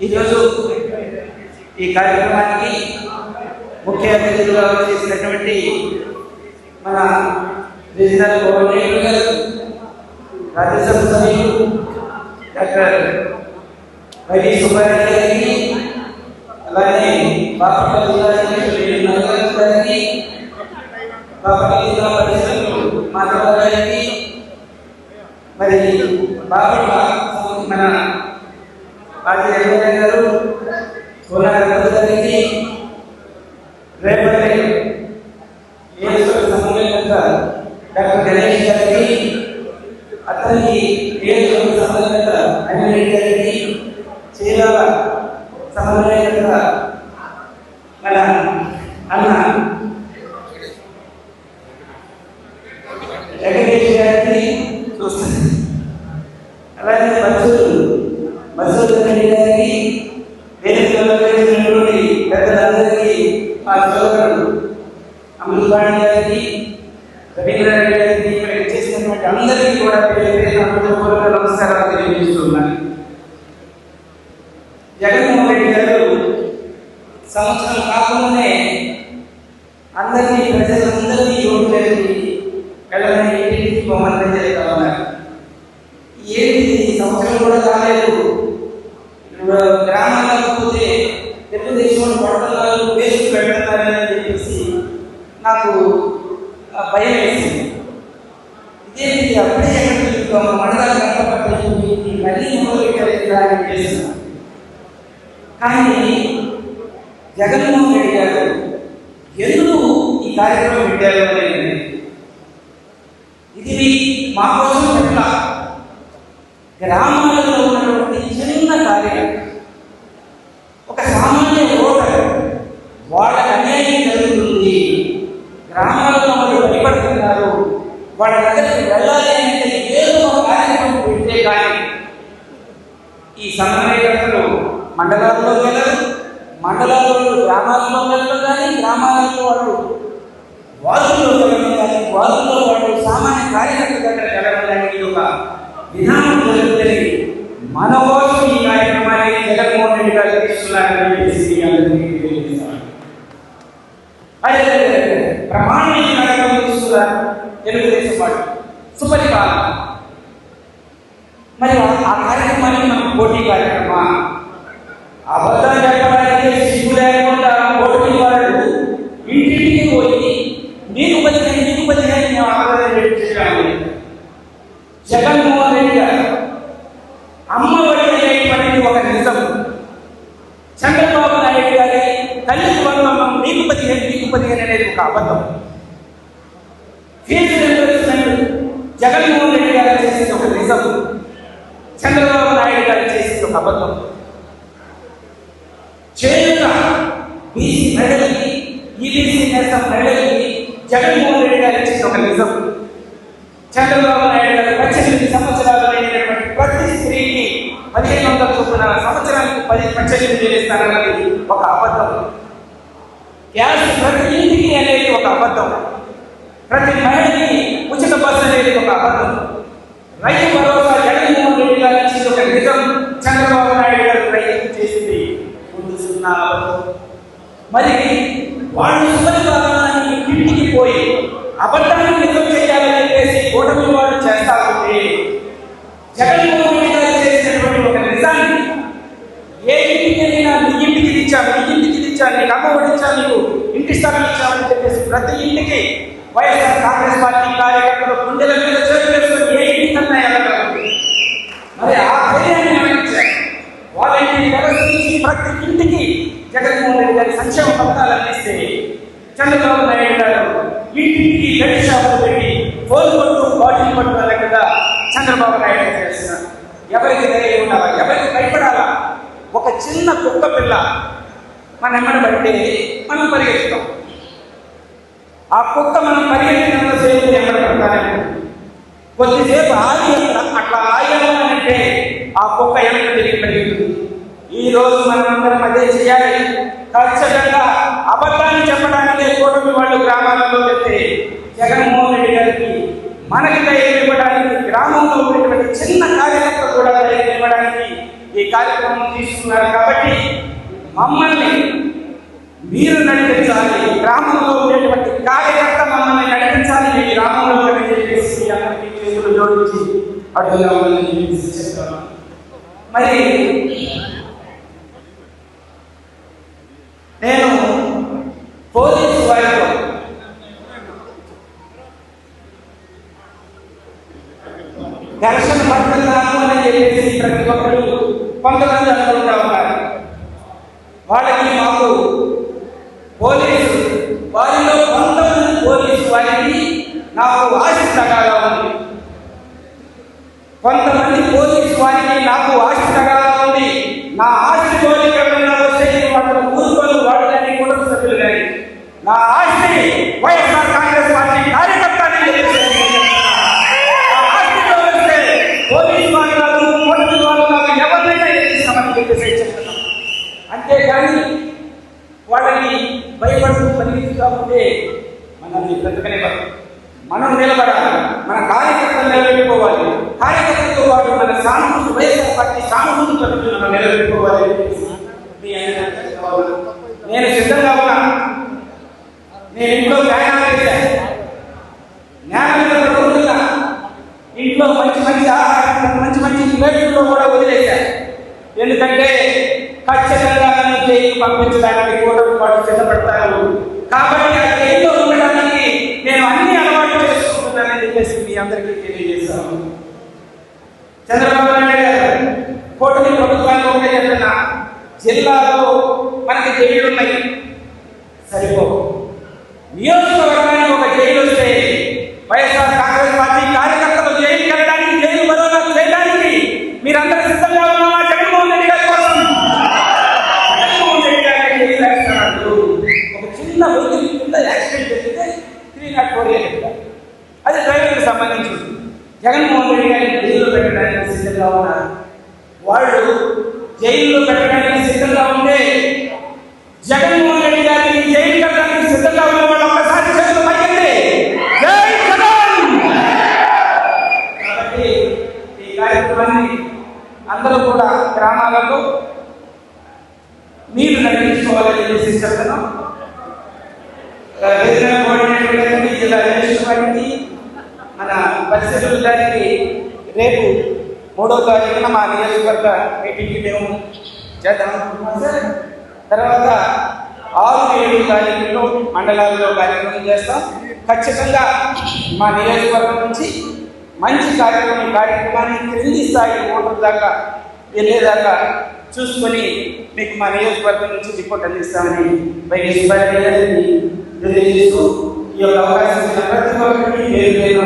ఈరోజు ఈ కార్యక్రమానికి ముఖ్య అతిథులుగా చేసినటువంటి మన రీజనల్ కోఆర్డినేటర్ గారు రాజ్యసభ సభ్యులు డాక్టర్ వైవి సుబ్బారెడ్డి గారికి అలాగే బాపట్ల జిల్లా బాపట్ల జిల్లా పరిషత్తులు మరి బాపట్ల మన పార్టీ గారు కోలార రేపటి డాక్టర్ గణేష్ అందరికీ కూడా పేరు నమస్కారాలు తెలియజేస్తున్నాను. జగన్మోహన్ రెడ్డి గారు సంవత్సరం కాకుండానే అందరినీ ప్రజలందరినీ యువకులకి వెళ్ళని ఇంటికి పొమ్మని చెప్తా ఉన్నారు ఏంటి సంవత్సరం కూడా కాలేదు గ్రామాలకు పోతే తెలుగుదేశం పట్టణాలు వేసి పెడుతున్నారని చెప్పేసి నాకు భయం వేసింది. అప్పుడే ఎక్కడ తిరుగుతాం మండలాలు కష్టపడుతుంది మళ్ళీ మొదలు పెట్టారు చేస్తున్నాను కానీ జగన్మోహన్ రెడ్డి గారు ఎందుకు ఈ కార్యక్రమం పెట్టారు అనేది ఇది మా కోసం పెట్ట గ్రామాలలో ఉన్నటువంటి చిన్న కార్యం ఒక సామాన్య ఓటర్ వాళ్ళకి అన్యాయం జరుగుతుంది గ్రామాలలో వాళ్ళు భయపడుతున్నారు వాళ్ళ దగ్గర వెళ్ళాలి అంటే ఏదో ఒక కార్యక్రమం పెడితే కానీ ఈ సమన్వయకర్తలు మండలాల్లో వెళ్ళరు మండలాల్లో గ్రామాల్లో వెళ్ళరు కానీ గ్రామాలలో వాళ్ళు వాసుల్లో వెళ్ళడం కానీ వాసుల్లో వాళ్ళు సామాన్య కార్యకర్త దగ్గర వెళ్ళడం కానీ ఒక విధానం జరుగుతుంది. మన కోసం ఈ కార్యక్రమాన్ని జగన్మోహన్ రెడ్డి గారు చేస్తున్నారని చెప్పేసి మీ అందరికీ తెలియజేస్తాను అదే ప్రమాణమైన కార్యక్రమం చేస్తున్నారు తెలుగుదేశం వాళ్ళు సుపరిపాలన మరి ఆ ఆ కార్యక్రమాన్ని మనం పోటీ కార్యక్రమా. అబద్ధం చెప్పడానికి సిగ్గు లేకుండా పోటీ వాళ్ళు ఇంటింటికి పోయి నీకు పదిహేను నీకు పదిహేను మేము ఆందోళన చేయాలి జగన్మోహన్ రెడ్డి గారు అమ్మ ఒడి అనేటువంటిది ఒక నిజం. చంద్రబాబు నాయుడు గారి తల్లి వందనం నీకు పదిహేను నీకు పదిహేను అనేది ఒక అబద్ధం. ఫీజు జగన్మోహన్ రెడ్డి గారు చేసేది ఒక నిజం చంద్రబాబు నాయుడు గారు చేసేది ఒక అబద్ధం చేయుత బీసీ మహిళలకి ఈబీసీ నేస్తం మహిళలకి జగన్మోహన్ రెడ్డి గారు ఇచ్చిన ఒక నిజం. చంద్రబాబు నాయుడు గారు పద్దెనిమిది సంవత్సరాలు అయినటువంటి ప్రతి స్త్రీకి పదిహేను వందల చొప్పున సంవత్సరానికి పది పద్దెనిమిది వేలు ఒక అబద్ధం. గ్యాస్ ప్రతి ఇంటికి అనేది ఒక అబద్ధం. ప్రతి మహిళకి ఉచిత బస్సు అనేది ఒక అబద్ధం. రైతు భరోసా జగన్మోహన్ రెడ్డి గారు ఇచ్చింది ఒక నిజం చంద్రబాబు నాయుడు గారు రైతు చేసింది చేస్తున్నారు. మరి వాళ్ళు సుపరిపాలనాన్ని ఇంటికి పోయి అబద్ధాన్ని నిజం చేయాలని చెప్పేసి కూటమి వాళ్ళు చేస్తా ఉంటే జగన్మోహన్ రెడ్డి గారు చేసినటువంటి ఒక నిజాన్ని ఏ ఇంటికి వెళ్ళినా నీ ఇంటికి తెచ్చాను నీ ఇంటికి తెచ్చాను ఇచ్చాను నీకు అమ్మ ఒడి నీకు ఇంటి స్థలం ఇచ్చామని చెప్పేసి ప్రతి ఇంటికి వైఎస్ఆర్ కాంగ్రెస్ పార్టీ కార్యకర్తలు గుండెల మీద చేతులు ఏ ఇంటికన్నా వెళ్ళగలరు మరి ఆ ధైర్యాన్ని ఏమైనా వాలంటీర్ ప్రతి ఇంటికి జగన్మోహన్ రెడ్డి గారి సంక్షేమ పథకాలు అందిస్తే చంద్రబాబు నాయుడు గారు ఇంటింటికి గడి షాపులు పెట్టి ఫోన్ కొట్టు బాటిల్ పట్టు అన్నట్టుగా చంద్రబాబు నాయుడు చేస్తున్నారు. ఎవరికి ధైర్యం ఉండాలా? ఎవరికి భయపడాలా? ఒక చిన్న కుక్క పిల్ల మన ఎమ్మడి పడితే మనం పరిగెత్తుతాం. ఆ కుక్క మనం పరిగెత్తినంతసేపు ఎక్కడ పడతానండి. కొద్దిసేపు ఆగి అట్లా ఆగాలంటే ఆ కుక్క వెనక తిరిగి పరిగెత్తుంది ఈ రోజు మనందరం అదే చేయాలి. ఖచ్చితంగా అబద్ధాన్ని చెప్పడానికి కూటమి వాళ్ళు గ్రామాలలో వెళ్తే జగన్మోహన్ రెడ్డి గారికి మనకి ధైర్యం ఇవ్వడానికి గ్రామంలో ఉన్నటువంటి చిన్న కార్యకర్త కూడా ధైర్యం ఇవ్వడానికి ఈ కార్యక్రమం తీసుకున్నారు కాబట్టి మమ్మల్ని మీరు నడిపించాలి. గ్రామంలో ఉండేటువంటి కార్యకర్త మమ్మల్ని నడిపించాలి. ఈ గ్రామంలో చేసి అందరికీ చేతులు జోడించి అడుగుగా ఉందని చెప్తాను మరి నేను పోలీసు వారితో ఘర్షణ పడుతున్నాను అని చెప్పేసి ప్రతి ఒక్కరు కొంతమంది అనుకుంటా ఉన్నారు వాళ్ళకి మాకు పోలీసు వారిలో కొంతమంది పోలీసు వారికి నాకు ఆశ తగాగా ఉంది. కొంతమంది పోలీసు వారికి నాకు ఆశ తగాగా ఉంది. నా ఆస్తి కోరిక వస్తే మాత్రం ఊరుకొని వాడు కానీ కుటుంబ సభ్యులు కానీ నా ఆస్తి వైఎస్ఆర్ కాంగ్రెస్ పార్టీ కార్యకర్త అని చెప్పేసి నా ఆస్తితో వస్తే పోలీసు వాళ్ళు కాదు, కూటమి వాళ్ళు కాదు, ఎవరినైనా ఎదిరిస్తామని చెప్పేసి చెప్తున్నాం అంతేగాని వాళ్ళని భయపడుతూ పరిగెత్తుతా ఉంటే మనల్ని బ్రతకనివ్వరు మనం నిలబడాలి మన కార్యకర్తలు నిలబెట్టుకోవాలి కార్యకర్తలతో పాటు మన సానుభూతి వైఎస్ఆర్ పార్టీ సానుభూతి తరఫున మనం నిలబెట్టుకోవాలి నేను సిద్ధంగా ఉన్నా. నేను ఇంట్లో ప్రయాణాలు చేశాను ఇంట్లో మంచి మంచి ఆహారం మంచి మంచి ప్లేట్లలో కూడా వదిలేశాను ఎందుకంటే ఖచ్చితంగా నన్ను జైలు పంపించడానికి కూటమి వాడు సిద్ధపడతాను కాబట్టి ఆ జైల్లో ఉండడానికి నేను అన్ని అలవాటు చేసుకుంటున్నానని చెప్పేసి మీ అందరికీ తెలియజేస్తాను చంద్రబాబు నాయుడు గారు కూటమి ప్రభుత్వానికి ఒకటే చెప్తున్నా జిల్లాలో మనకి జైలు ఉన్నాయి. సరిపో నియోజకవర్గానికి ఒక జైలు వస్తే వైఎస్ఆర్ కాంగ్రెస్ పార్టీ కార్యకర్తలు జైలుకి వెళ్ళడానికి జైలు బరోలా చేయడానికి మీరందరూ సిద్ధంగా ఉన్నామా జగన్మోహన్ రెడ్డి గారి కోసం. జగన్మోహన్ రెడ్డి గారికి జైలు వేస్తున్నారు. ఒక చిన్న వృద్ధి కింద యాక్సిడెంట్ జరిగితే త్రీ నాట్ ఫోర్ అది డ్రైవర్కి సంబంధించి జగన్మోహన్ రెడ్డి గారిని జైల్లో పెట్టడానికి సిద్ధంగా ఉన్నారు. వాళ్ళు జైల్లో పెట్టడానికి జగన్మోహన్ రెడ్డి గారిని జైలు కట్టడానికి సిద్ధంగా ఉన్న వాళ్ళు ఒక్కసారి చేతులు పైకెత్తి. జై జగన్! కాబట్టి ఈ కార్యక్రమాన్ని అందరూ కూడా గ్రామాలలో మీరు నడిపించుకోవాలని చెప్పేసి చెప్తున్నాం. జిల్లా అధ్యక్షుడు మన పరిస్థితులు దానికి రేపు మూడో తారీఖున మా నియోజకవర్గ మీటింగ్కి మేము చేద్దాం అనుకుంటున్నాం. సార్ తర్వాత ఆరు ఏడు తారీఖుల్లో మండలాల్లో కార్యక్రమం చేస్తాం. ఖచ్చితంగా మా నియోజకవర్గం నుంచి మంచి కార్యక్రమం కార్యక్రమాన్ని క్రింది స్థాయి ఓటర్ దాకా వెళ్ళేదాకా చూసుకొని మీకు మా నియోజకవర్గం నుంచి రిపోర్ట్ అందిస్తామని వైఎస్ గారికి తెలియజేస్తూ ఈ యొక్క అవకాశం ప్రతి ఒక్కరికి పేరు పేరు